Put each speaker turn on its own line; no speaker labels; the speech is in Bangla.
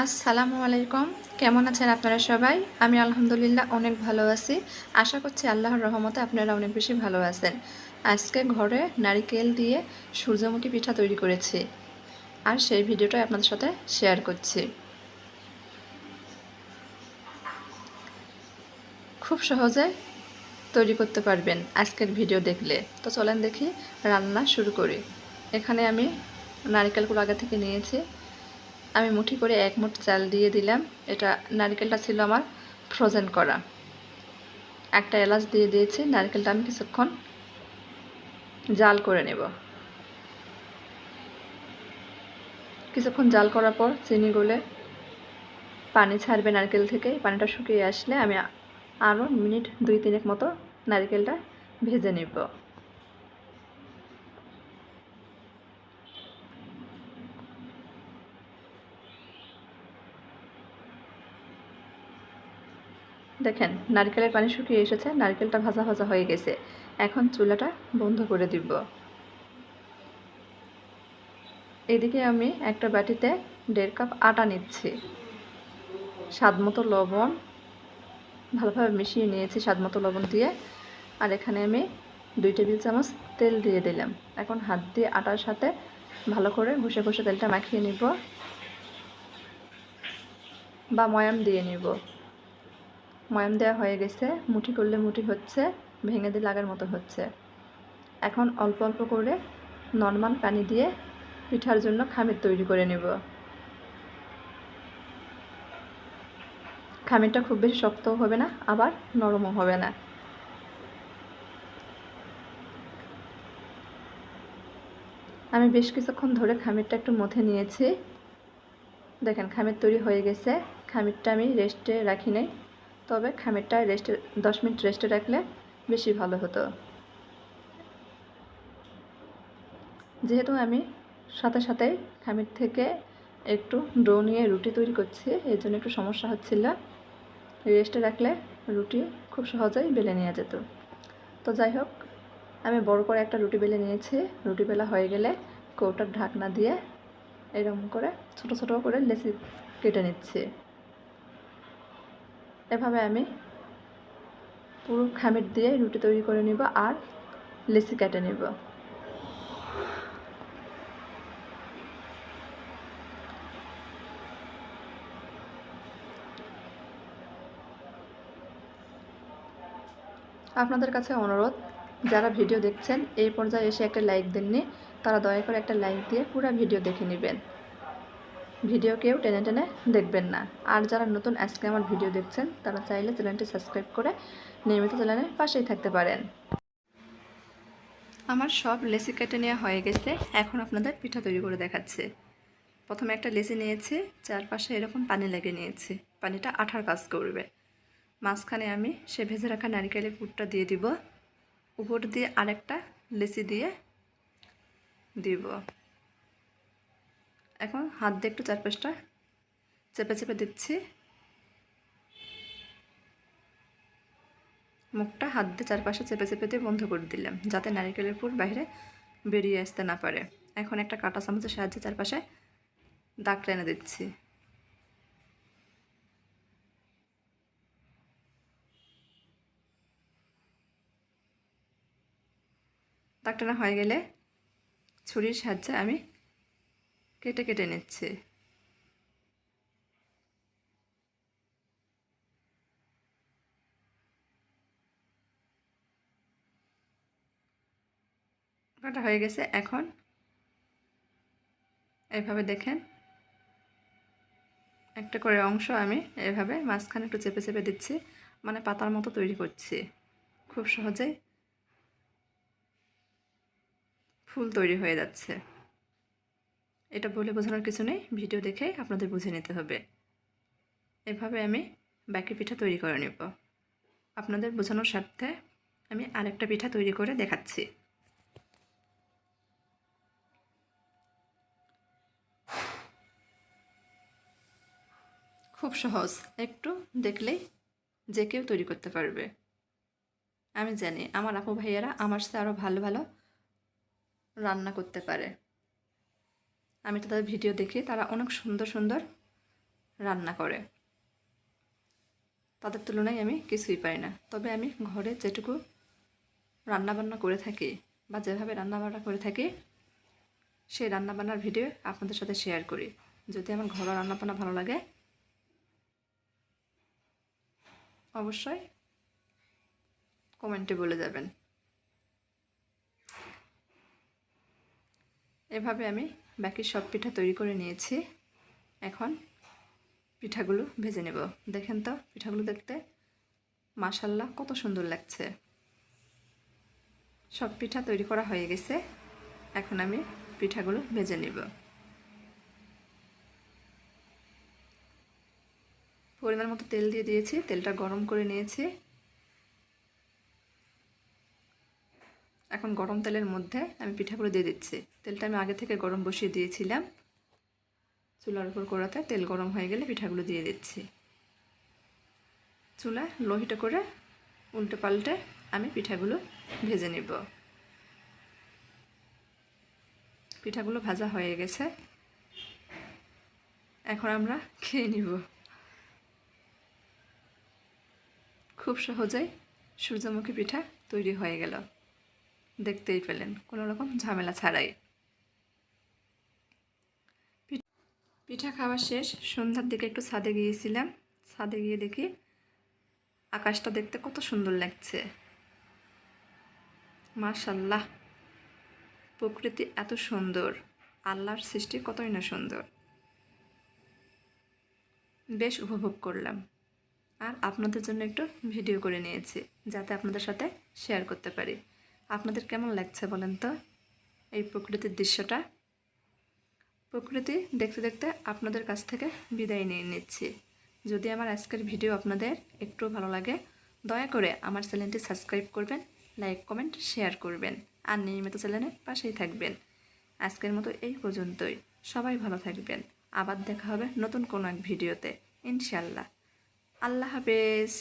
আসসালামু আলাইকুম। কেমন আছেন আপনারা সবাই? আমি আলহামদুলিল্লাহ অনেক ভালো আছি। আশা করছি আল্লাহর রহমতে আপনারা অনেক বেশি ভালো আছেন। আজকে ঘরে নারিকেল দিয়ে সূর্যমুখী পিঠা তৈরি করেছি। আর সেই ভিডিওটাই আপনাদের সাথে শেয়ার করছি। খুব সহজে তৈরি করতে পারবেন আজকের ভিডিও দেখলে। তো চলেন দেখি রান্না শুরু করি। এখানে আমি নারিকেলগুলো আগে থেকে নিয়েছি। আমি মুঠি করে এক মুঠ চাল দিয়ে দিলাম। এটা নারকেলটা ছিল আমার ফ্রোজেন করা। একটা এলাচ দিয়ে দিয়েছি, নারকেলটা আমি কিছুক্ষণ জাল করে নেব। কিছুক্ষণ জাল করার পর চিনি গলে পানি ছাড়বে নারকেল থেকে। পানিটা শুকিয়ে আসলে আমি আরও মিনিট দুই তিনেক মতো নারকেলটা ভেজে নেব। দেখেন, নারকেলের পানি শুকিয়ে এসেছে, নারকেলটা ভাজা ভাজা হয়ে গেছে। এখন চুলাটা বন্ধ করে দিব। এদিকে আমি একটা বাটিতে দেড় কাপ আটা নিচ্ছি। স্বাদ মতো লবণ, ভালোভাবে মিশিয়ে নিয়েছি স্বাদ মতো লবণ দিয়ে। আর এখানে আমি দুই টেবিল চামচ তেল দিয়ে দিলাম। এখন হাত দিয়ে আটার সাথে ভালো করে ঘষে ঘষে তেলটা মাখিয়ে নিব বা ময়াম দিয়ে নিব। ময়াম দেওয়া হয়ে গেছে। মুঠি করলে মুঠি হচ্ছে, ভেঙে দিয়ে লাগার মতো হচ্ছে। এখন অল্প অল্প করে নর্মাল পানি দিয়ে পিঠার জন্য খামির তৈরি করে নেব। খামিরটা খুব বেশি শক্তও হবে না, আবার নরমও হবে না। আমি বেশ কিছুক্ষণ ধরে খামিরটা একটু মথে নিয়েছি। দেখেন, খামির তৈরি হয়ে গেছে। খামিরটা আমি রেস্টে রাখি নাই। তবে খামিরটা রেস্টে দশ মিনিট রেস্টে রাখলে বেশি ভালো হতো। যেহেতু আমি সাথে সাথে খামির থেকে একটু ডো নিয়ে রুটি তৈরি করছি এই জন্য একটু সমস্যা হচ্ছিল। রেস্টে রাখলে রুটি খুব সহজেই বেলে নেওয়া যেত। তো যাই হোক, আমি বড় করে একটা রুটি বেলে নিয়েছি। রুটি বেলা হয়ে গেলে কৌটার ঢাকনা দিয়ে এরকম করে ছোট ছোট করে লেসি কেটে নিচ্ছি। এভাবে আমি পুরো খামির দিয়ে রুটি তৈরি করে নিব আর লেসি কেটে নিব। আপনাদের কাছে অনুরোধ, যারা ভিডিও দেখছেন, এই পর্যায়ে এসে একটা লাইক দেননি, তারা দয়া করে একটা লাইক দিয়ে পুরো ভিডিও দেখে নেবেন। ভিডিও কেউ টেনে টেনে দেখবেন না। আর যারা নতুন আজকে আমার ভিডিও দেখছেন, তারা চাইলে চ্যানেলটি সাবস্ক্রাইব করে নিয়মিত চ্যানেলের পাশেই থাকতে পারেন। আমার সব লেসি কেটে নেওয়া হয়ে গেছে, এখন আপনাদের পিঠা তৈরি করে দেখাচ্ছে। প্রথমে একটা লেসি নিয়েছি, চারপাশে এরকম পানি লেগে নিয়েছি, পানিটা আঠার কাজ করবে। মাঝখানে আমি সে ভেজে রাখা নারিকেলের পুরটা দিয়ে দিব। উপর দিয়ে আরেকটা লেসি দিয়ে দিব। এখন হাত দিয়ে একটু চারপাশটা চেপে চেপে দিচ্ছি। মুখটা হাত দিয়ে চারপাশে চেপে চেপে দিয়ে বন্ধ করে দিলাম, যাতে নারিকেলের পুর বাইরে বেরিয়ে আসতে না পারে। এখন একটা কাটা চামচের সাহায্যে চারপাশে দাগ টেনে দিচ্ছি। দাগ টানা হয়ে গেলে ছুরির সাহায্যে আমি কেটে কেটে নিচ্ছে। কাটা হয়ে গেছে। এখন এভাবে দেখেন, একটা করে অংশ আমি এভাবে মাঝখানে একটু চেপে চেপে দিচ্ছি মানে পাতার মতো তৈরি করছি। খুব সহজেই ফুল তৈরি হয়ে যাচ্ছে। এটা বলে বোঝানোর কিছু নেই, ভিডিও দেখে আপনাদের বুঝে নিতে হবে। এভাবে আমি বাকি পিঠা তৈরি করে নেব। আপনাদের বোঝানোর স্বার্থে আমি আরেকটা পিঠা তৈরি করে দেখাচ্ছি। খুব সহজ, একটু দেখলেই যে কেউ তৈরি করতে পারবে। আমি জানি আমার আপু ভাইয়েরা আমার সাথে আরও ভালো ভালো রান্না করতে পারে। আমি তাদের ভিডিও দেখি, তারা অনেক সুন্দর সুন্দর রান্না করে। তাদের তুলনায় আমি কিছুই পারি না। তবে আমি ঘরে যেটুকু রান্নাবান্না করে থাকি বা যেভাবে রান্নাবান্না করে থাকি, সেই রান্নাবান্নার ভিডিও আপনাদের সাথে শেয়ার করি। যদি আমার ঘরোয়া রান্নাবান্না ভালো লাগে, অবশ্যই কমেন্টে বলে যাবেন। এভাবে আমি বাকি সব পিঠা তৈরি করে নিয়েছি। এখন পিঠাগুলো ভেজে নেব। দেখেন তো, পিঠাগুলো দেখতে মাশাল্লাহ কত সুন্দর লাগছে। সব পিঠা তৈরি করা হয়ে গেছে। এখন আমি পিঠাগুলো ভেজে নেব। পরিমাণ মতো তেল দিয়ে দিয়েছি। তেলটা গরম করে নিয়েছি। এখন গরম তেলের মধ্যে আমি পিঠাগুলো দিয়ে দিচ্ছি। তেলটা আমি আগে থেকে গরম বসিয়ে দিয়েছিলাম। চুলার উপর করাতে তেল গরম হয়ে গেলে পিঠাগুলো দিয়ে দিচ্ছি। চুলা লোহিটা করে উল্টে পাল্টে আমি পিঠাগুলো ভেজে নেব। পিঠাগুলো ভাজা হয়ে গেছে। এখন আমরা খেয়ে নিব। খুব সহজেই সূর্যমুখী পিঠা তৈরি হয়ে গেল। দেখতেই পেলেন, কোনো রকম ঝামেলা ছাড়াই। পিঠা খাওয়া শেষ, সন্ধ্যার দিকে একটু ছাদে গিয়েছিলাম। ছাদে গিয়ে দেখি আকাশটা দেখতে কত সুন্দর লাগছে। মাশাল্লাহ, প্রকৃতি এত সুন্দর, আল্লাহর সৃষ্টি কতই না সুন্দর। বেশ উপভোগ করলাম। আর আপনাদের জন্য একটু ভিডিও করে নিয়েছি, যাতে আপনাদের সাথে শেয়ার করতে পারি। আপনাদের কেমন লাগছে বলেন তো? এই প্রকৃতির দৃশ্যটা? প্রকৃতি দেখতে দেখতে আপনাদের কাছ থেকে বিদায় নিয়ে নিচ্ছি। যদি আমার আজকের ভিডিও আপনাদের একটু ভালো লাগে, দয়া করে আমার চ্যানেলটি সাবস্ক্রাইব করবেন, লাইক, কমেন্ট, শেয়ার করবেন আর নিয়মিত চ্যানেলের পাশেই থাকবেন। আজকের মতো এই পর্যন্তই। সবাই ভালো থাকবেন। আবার দেখা হবে নতুন কোনো এক ভিডিওতে। ইনশাল্লাহ আল্লাহ হাফেজ।